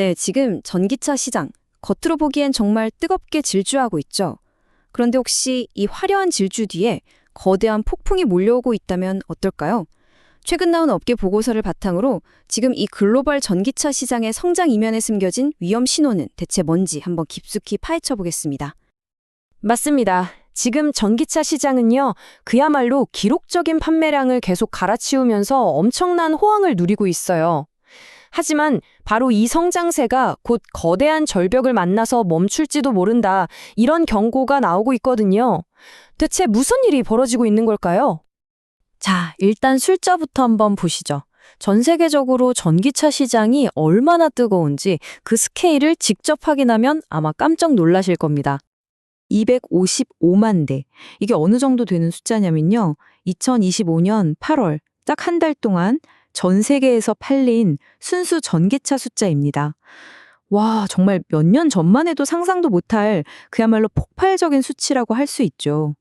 네, 지금 전기차 시장, 겉으로 보기엔 정말 뜨겁게 질주하고 있죠. 그런데 혹시 이 화려한 질주 뒤에 거대한 폭풍이 몰려오고 있다면 어떨까요? 최근 나온 업계 보고서를 바탕으로 지금 이 글로벌 전기차 시장의 성장 이면에 숨겨진 위험 신호는 대체 뭔지 한번 깊숙이 파헤쳐 보겠습니다. 맞습니다. 지금 전기차 시장은요, 그야말로 기록적인 판매량을 계속 갈아치우면서 엄청난 호황을 누리고 있어요. 하지만 바로 이 성장세가 곧 거대한 절벽을 만나서 멈출지도 모른다, 이런 경고가 나오고 있거든요. 대체 무슨 일이 벌어지고 있는 걸까요? 자, 일단 술자부터 한번 보시죠. 전 세계적으로 전기차 시장이 얼마나 뜨거운지 그 스케일을 직접 확인하면 아마 깜짝 놀라실 겁니다. 255만 대. 이게 어느 정도 되는 숫자냐면요. 2025년 8월 딱 한 달 동안 전 세계에서 팔린 순수 전기차 숫자입니다. 와, 정말 몇 년 전만 해도 상상도 못할 그야말로 폭발적인 수치라고 할 수 있죠.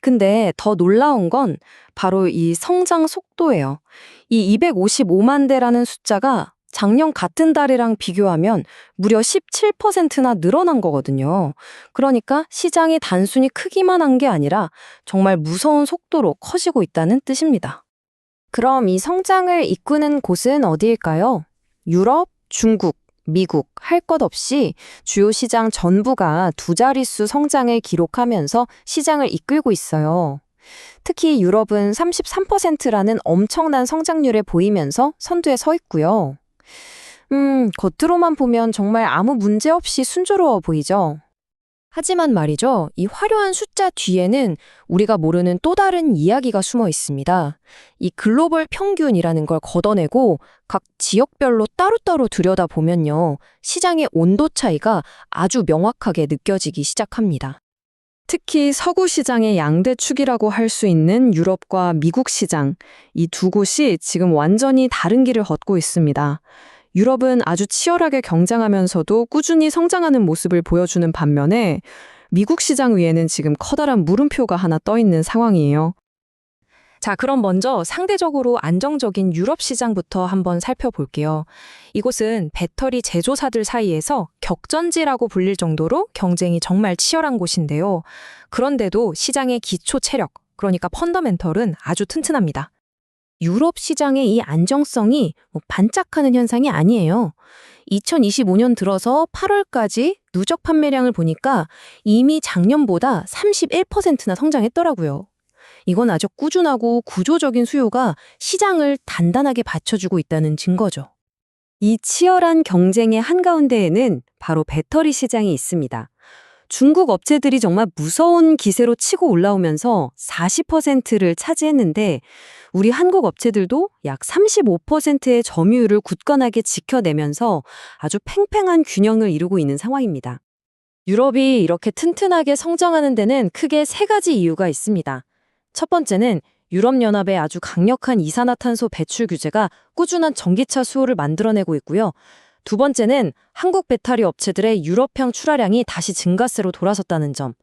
근데 더 놀라운 건 바로 이 성장 속도예요. 이 255만 대라는 숫자가 작년 같은 달이랑 비교하면 무려 17%나 늘어난 거거든요. 그러니까 시장이 단순히 크기만 한 게 아니라 정말 무서운 속도로 커지고 있다는 뜻입니다. 그럼 이 성장을 이끄는 곳은 어디일까요? 유럽, 중국, 미국 할 것 없이 주요 시장 전부가 두 자릿수 성장을 기록하면서 시장을 이끌고 있어요. 특히 유럽은 33%라는 엄청난 성장률에 보이면서 선두에 서 있고요. 음, 겉으로만 보면 정말 아무 문제 없이 순조로워 보이죠? 하지만 말이죠, 이 화려한 숫자 뒤에는 우리가 모르는 또 다른 이야기가 숨어 있습니다. 이 글로벌 평균이라는 걸 걷어내고 각 지역별로 따로따로 들여다보면요, 시장의 온도 차이가 아주 명확하게 느껴지기 시작합니다. 특히 서구 시장의 양대 축이라고 할 수 있는 유럽과 미국 시장, 이 두 곳이 지금 완전히 다른 길을 걷고 있습니다. 유럽은 아주 치열하게 경쟁하면서도 꾸준히 성장하는 모습을 보여주는 반면에 미국 시장 위에는 지금 커다란 물음표가 하나 떠 있는 상황이에요. 자, 그럼 먼저 상대적으로 안정적인 유럽 시장부터 한번 살펴볼게요. 이곳은 배터리 제조사들 사이에서 격전지라고 불릴 정도로 경쟁이 정말 치열한 곳인데요. 그런데도 시장의 기초 체력, 그러니까 펀더멘털은 아주 튼튼합니다. 유럽 시장의 이 안정성이 뭐 반짝하는 현상이 아니에요. 2025년 들어서 8월까지 누적 판매량을 보니까 이미 작년보다 31%나 성장했더라고요. 이건 아주 꾸준하고 구조적인 수요가 시장을 단단하게 받쳐주고 있다는 증거죠. 이 치열한 경쟁의 한가운데에는 바로 배터리 시장이 있습니다. 중국 업체들이 정말 무서운 기세로 치고 올라오면서 40%를 차지했는데 우리 한국 업체들도 약 35%의 점유율을 굳건하게 지켜내면서 아주 팽팽한 균형을 이루고 있는 상황입니다. 유럽이 이렇게 튼튼하게 성장하는 데는 크게 세 가지 이유가 있습니다. 첫 번째는 유럽연합의 아주 강력한 이산화탄소 배출 규제가 꾸준한 전기차 수요를 만들어내고 있고요. 두 번째는 한국 배터리 업체들의 유럽향 출하량이 다시 증가세로 돌아섰다는 점.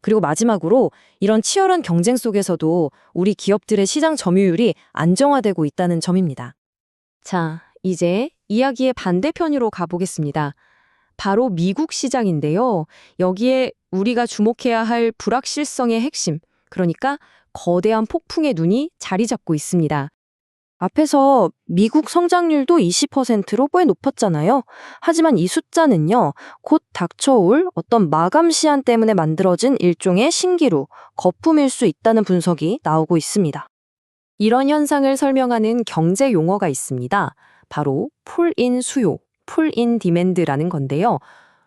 그리고 마지막으로 이런 치열한 경쟁 속에서도 우리 기업들의 시장 점유율이 안정화되고 있다는 점입니다. 자, 이제 이야기의 반대편으로 가보겠습니다. 바로 미국 시장인데요. 여기에 우리가 주목해야 할 불확실성의 핵심, 그러니까 거대한 폭풍의 눈이 자리 잡고 있습니다. 앞에서 미국 성장률도 20%로 꽤 높았잖아요. 하지만 이 숫자는요, 곧 닥쳐올 어떤 마감 시한 때문에 만들어진 일종의 신기루, 거품일 수 있다는 분석이 나오고 있습니다. 이런 현상을 설명하는 경제 용어가 있습니다. 바로 풀인 수요, 풀인 디맨드라는 건데요.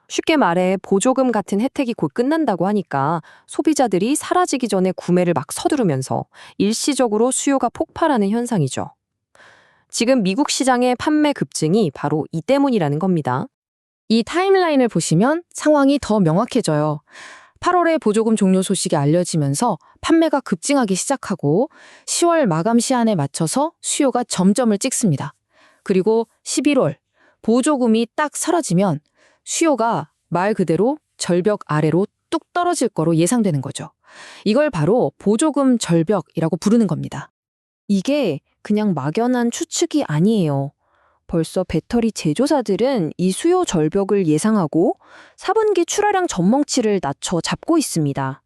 쉽게 말해 보조금 같은 혜택이 곧 끝난다고 하니까 소비자들이 사라지기 전에 구매를 막 서두르면서 일시적으로 수요가 폭발하는 현상이죠. 지금 미국 시장의 판매 급증이 바로 이 때문이라는 겁니다. 이 타임라인을 보시면 상황이 더 명확해져요. 8월에 보조금 종료 소식이 알려지면서 판매가 급증하기 시작하고 10월 마감 시한에 맞춰서 수요가 점점을 찍습니다. 그리고 11월 보조금이 딱 사라지면 수요가 말 그대로 절벽 아래로 뚝 떨어질 거로 예상되는 거죠. 이걸 바로 보조금 절벽이라고 부르는 겁니다. 이게 그냥 막연한 추측이 아니에요. 벌써 배터리 제조사들은 이 수요 절벽을 예상하고 4분기 출하량 전망치를 낮춰 잡고 있습니다.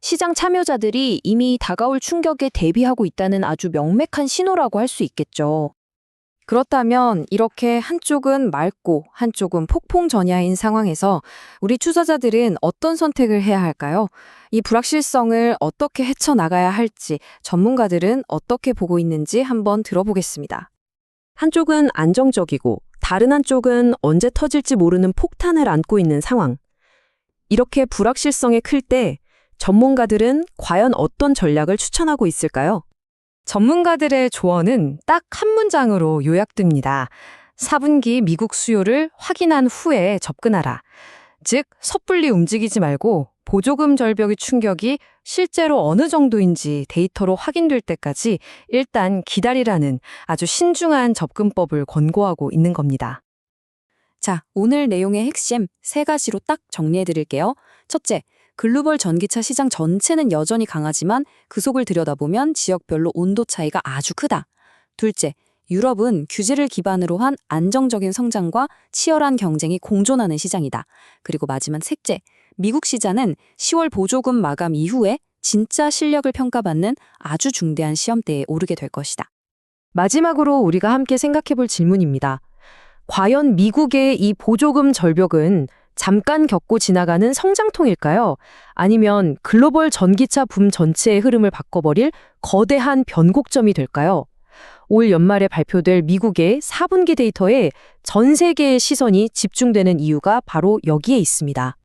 시장 참여자들이 이미 다가올 충격에 대비하고 있다는 아주 명백한 신호라고 할 수 있겠죠. 그렇다면 이렇게 한쪽은 맑고 한쪽은 폭풍 전야인 상황에서 우리 투자자들은 어떤 선택을 해야 할까요? 이 불확실성을 어떻게 헤쳐나가야 할지 전문가들은 어떻게 보고 있는지 한번 들어보겠습니다. 한쪽은 안정적이고 다른 한쪽은 언제 터질지 모르는 폭탄을 안고 있는 상황. 이렇게 불확실성이 클 때 전문가들은 과연 어떤 전략을 추천하고 있을까요? 전문가들의 조언은 딱 한 문장으로 요약됩니다. 4분기 미국 수요를 확인한 후에 접근하라. 즉, 섣불리 움직이지 말고 보조금 절벽의 충격이 실제로 어느 정도인지 데이터로 확인될 때까지 일단 기다리라는 아주 신중한 접근법을 권고하고 있는 겁니다. 자, 오늘 내용의 핵심 세 가지로 딱 정리해 드릴게요. 첫째, 글로벌 전기차 시장 전체는 여전히 강하지만 그 속을 들여다보면 지역별로 온도 차이가 아주 크다. 둘째, 유럽은 규제를 기반으로 한 안정적인 성장과 치열한 경쟁이 공존하는 시장이다. 그리고 마지막 셋째, 미국 시장은 10월 보조금 마감 이후에 진짜 실력을 평가받는 아주 중대한 시험대에 오르게 될 것이다. 마지막으로 우리가 함께 생각해 볼 질문입니다. 과연 미국의 이 보조금 절벽은 잠깐 겪고 지나가는 성장통일까요? 아니면 글로벌 전기차 붐 전체의 흐름을 바꿔버릴 거대한 변곡점이 될까요? 올 연말에 발표될 미국의 4분기 데이터에 전 세계의 시선이 집중되는 이유가 바로 여기에 있습니다.